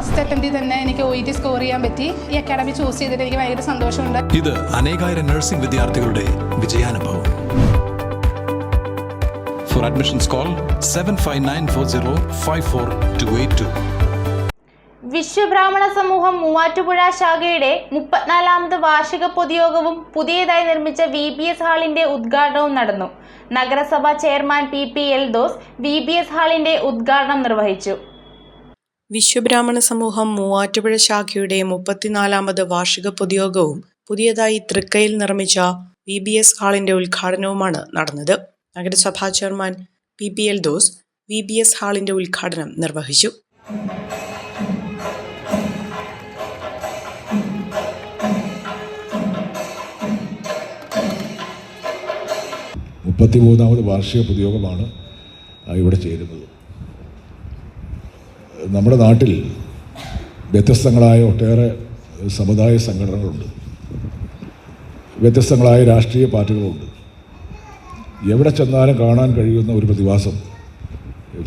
First അറ്റംപ്റ്റിൽ തന്നെ എനിക്ക് O E T score ചെയ്യാൻ പറ്റി. ഈ അക്കാഡമി ചൂസ് ചെയ്തിട്ട് എനിക്ക് ഭയങ്കര സന്തോഷമുണ്ട്. ഇത് അനേകായിരം നഴ്സിംഗ് വിദ്യാർത്ഥികളുടെ വിജയാനുഭവം. For admissions call seven five nine four zero five four two eight two വിശ്വബ്രാഹ്മണ സമൂഹം മൂവാറ്റുപുഴ ശാഖയുടെ മുപ്പത്തിനാലാമത് വാർഷിക പൊതുയോഗവും പുതിയതായി നിർമ്മിച്ച വി ബി എസ് ഹാളിന്റെ ഉദ്ഘാടനവും നടന്നു. നഗരസഭാ chairman P P Eldhose V B S ഹാളിന്റെ ഉദ്ഘാടനം നിർവഹിച്ചു. വിശ്വബ്രാഹ്മണ സമൂഹം മൂവാറ്റുപുഴ ശാഖയുടെ മുപ്പത്തിനാലാമത് വാർഷിക പൊതുയോഗവും പുതിയതായി തൃക്കയിൽ നിർമ്മിച്ച വി ബി എസ് ഹാളിന്റെ ഉദ്ഘാടനവുമാണ് നടന്നത്. നഗരസഭാ chairman P P Eldhose V B S ഹാളിന്റെ ഉദ്ഘാടനം നിർവഹിച്ചു. മുപ്പത്തിമൂന്നാമത് വാർഷിക പൊതുയോഗമാണ് ഇവിടെ ചേരുന്നത്. നമ്മുടെ നാട്ടിൽ വ്യത്യസ്തങ്ങളായ ഒട്ടേറെ സമുദായ സംഘടനകളുണ്ട്. വ്യത്യസ്തങ്ങളായ രാഷ്ട്രീയ പാർട്ടികളുണ്ട്. എവിടെ ചെന്നാലും കാണാൻ കഴിയുന്ന ഒരു പ്രതിഭാസം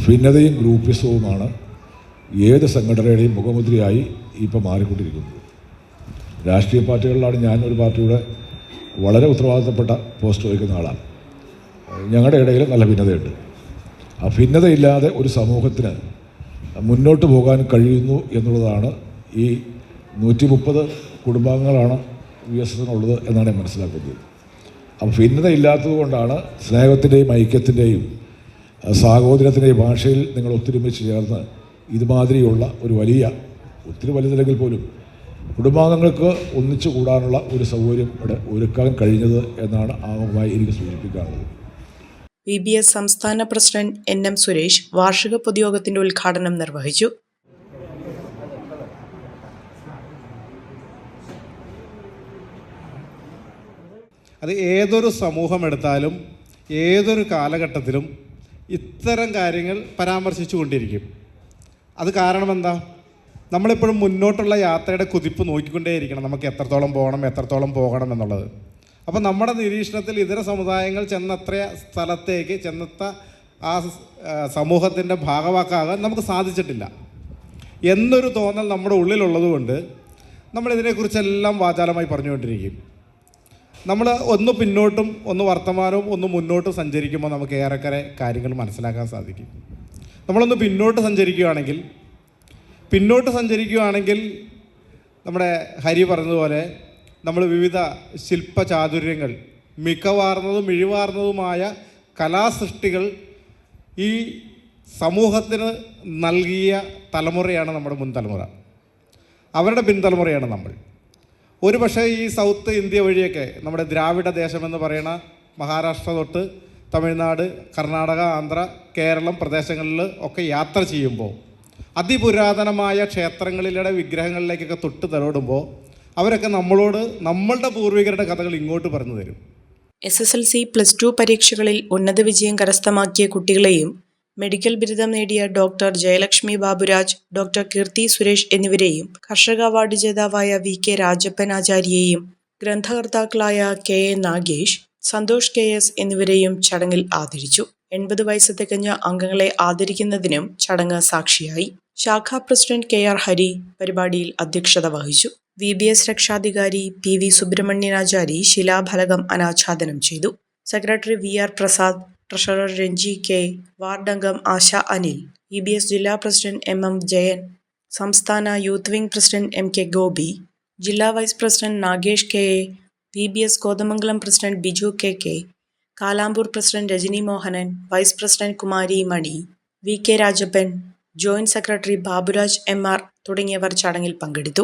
ഭിന്നതയും ഗ്രൂപ്പിസവുമാണ് ഏത് സംഘടനയുടെയും മുഖമുദ്രയായി ഇപ്പോൾ മാറിക്കൊണ്ടിരിക്കുന്നത്. രാഷ്ട്രീയ പാർട്ടികളിലാണ് ഞാൻ ഒരു പാർട്ടിയുടെ വളരെ ഉത്തരവാദിത്തപ്പെട്ട പോസ്റ്റ് വഹിക്കുന്ന ആളാണ്. ഞങ്ങളുടെ ഇടയിൽ നല്ല ഭിന്നതയുണ്ട്. ആ ഭിന്നതയില്ലാതെ ഒരു സമൂഹത്തിന് മുന്നോട്ട് പോകാൻ കഴിയുന്നു എന്നുള്ളതാണ് ഈ നൂറ്റി മുപ്പത് കുടുംബാംഗങ്ങളാണ് യു എസ് എസിനുള്ളത് എന്നാണ് ഞാൻ മനസ്സിലാക്കുന്നത്. അപ്പോൾ ഭിന്നത ഇല്ലാത്തത് കൊണ്ടാണ് സ്നേഹത്തിന്റെയും ഐക്യത്തിന്റെയും സാഹോദര്യത്തിന്റെയും ഭാഷയിൽ നിങ്ങൾ ഒത്തൊരുമിച്ച് ചേർന്ന് ഇതുമാതിരിയുള്ള ഒരു വലിയ ഒത്തിരി വലുതല്ലെങ്കിൽ പോലും കുടുംബാംഗങ്ങൾക്ക് ഒന്നിച്ചു കൂടാനുള്ള ഒരു സൗകര്യം ഇവിടെ ഒരുക്കാൻ കഴിഞ്ഞത് എന്നാണ് ആമുഖമായി എനിക്ക് സൂചിപ്പിക്കാനുള്ളത്. വി ബി എസ് സംസ്ഥാന പ്രസിഡന്റ് എൻ എം സുരേഷ് വാർഷിക പൊതുയോഗത്തിന്റെ ഉദ്ഘാടനം നിർവഹിച്ചു. അത് ഏതൊരു സമൂഹം എടുത്താലും ഏതൊരു കാലഘട്ടത്തിലും ഇത്തരം കാര്യങ്ങൾ പരാമർശിച്ചു കൊണ്ടിരിക്കും. അത് കാരണം എന്താ? നമ്മളിപ്പോഴും മുന്നോട്ടുള്ള യാത്രയുടെ കുതിപ്പ് നോക്കിക്കൊണ്ടേയിരിക്കണം. നമുക്ക് എത്രത്തോളം പോകണം എത്രത്തോളം പോകണം എന്നുള്ളത്. അപ്പോൾ നമ്മുടെ നിരീക്ഷണത്തിൽ ഇതര സമുദായങ്ങൾ ചെന്നത്ര സ്ഥലത്തേക്ക് ചെന്നത്ത ആ സമൂഹത്തിന്റെ ഭാഗവാക്കാകാൻ നമുക്ക് സാധിച്ചിട്ടില്ല. എന്നൊരു തോന്നൽ നമ്മുടെ ഉള്ളിലുള്ളതുകൊണ്ട് നമ്മളിതിനെക്കുറിച്ചെല്ലാം വാചാലമായി പറഞ്ഞുകൊണ്ടിരിക്കും. നമ്മൾ ഒന്ന് പിന്നോട്ടും ഒന്ന് വർത്തമാനവും ഒന്ന് മുന്നോട്ടും സഞ്ചരിക്കുമ്പോൾ നമുക്ക് ഏറെക്കറെ കാര്യങ്ങൾ മനസ്സിലാക്കാൻ സാധിക്കും. നമ്മളൊന്ന് പിന്നോട്ട് സഞ്ചരിക്കുകയാണെങ്കിൽ പിന്നോട്ട് സഞ്ചരിക്കുകയാണെങ്കിൽ നമ്മുടെ ഹരി പറഞ്ഞതുപോലെ നമ്മൾ വിവിധ ശില്പചാതുര്യങ്ങൾ മികവാർന്നതും ഇഴിവാർന്നതുമായ കലാസൃഷ്ടികൾ ഈ സമൂഹത്തിന് നൽകിയ തലമുറയാണ് നമ്മുടെ മുൻ തലമുറ അവരുടെ പിൻതലമുറയാണ് നമ്മൾ. ഒരു പക്ഷേ ഈ സൗത്ത് ഇന്ത്യ വഴിയൊക്കെ നമ്മുടെ ദ്രാവിഡ ദേശമെന്ന് പറയുന്ന മഹാരാഷ്ട്ര തൊട്ട് തമിഴ്നാട് കർണാടക ആന്ധ്ര കേരളം പ്രദേശങ്ങളിൽ ഒക്കെ യാത്ര ചെയ്യുമ്പോൾ അതിപുരാതനമായ ക്ഷേത്രങ്ങളിലെ വിഗ്രഹങ്ങളിലേക്കൊക്കെ തൊട്ട് തലോടുമ്പോൾ അവരൊക്കെ നമ്മളോട് നമ്മളുടെ പൂർവികരുടെ കഥകൾ ഇങ്ങോട്ട് പറഞ്ഞു തരും. S S L C plus two പരീക്ഷകളിൽ ഉന്നത വിജയം കരസ്ഥമാക്കിയ കുട്ടികളെയും മെഡിക്കൽ ബിരുദം നേടിയ ഡോക്ടർ ജയലക്ഷ്മി ബാബുരാജ് ഡോക്ടർ കീർത്തി സുരേഷ് എന്നിവരെയും കർഷക അവാർഡ് ജേതാവായ വി കെ രാജപ്പൻ ആചാര്യയെയും ഗ്രന്ഥകർത്താക്കളായ K A Nagesh Santhosh K S എന്നിവരെയും ചടങ്ങിൽ ആദരിച്ചു. എൺപത് വയസ്സ് തികഞ്ഞ അംഗങ്ങളെ ആദരിക്കുന്നതിനും ചടങ്ങ് സാക്ഷിയായി. ശാഖാ പ്രസിഡന്റ് കെ ആർ ഹരി പരിപാടിയിൽ അധ്യക്ഷത വഹിച്ചു. വി ബി എസ് രക്ഷാധികാരി പി വി സുബ്രഹ്മണ്യനാചാരി ശിലാഫലകം അനാച്ഛാദനം ചെയ്തു. Secretary V R Prasad treasurer Ranji K ward അംഗം Asha Anil E B S ജില്ലാ പ്രസിഡന്റ് എം എം ജയൻ സംസ്ഥാന youth wing president M K Gopi ജില്ലാ vice president Nagesh K A V B S Kothamangalam president Biju K K Kalampoor president Rajani Mohanan vice president Kumari Mani V K Rajappan joint secretary Baburaj M R തുടങ്ങിയവർ ചടങ്ങിൽ പങ്കെടുത്തു.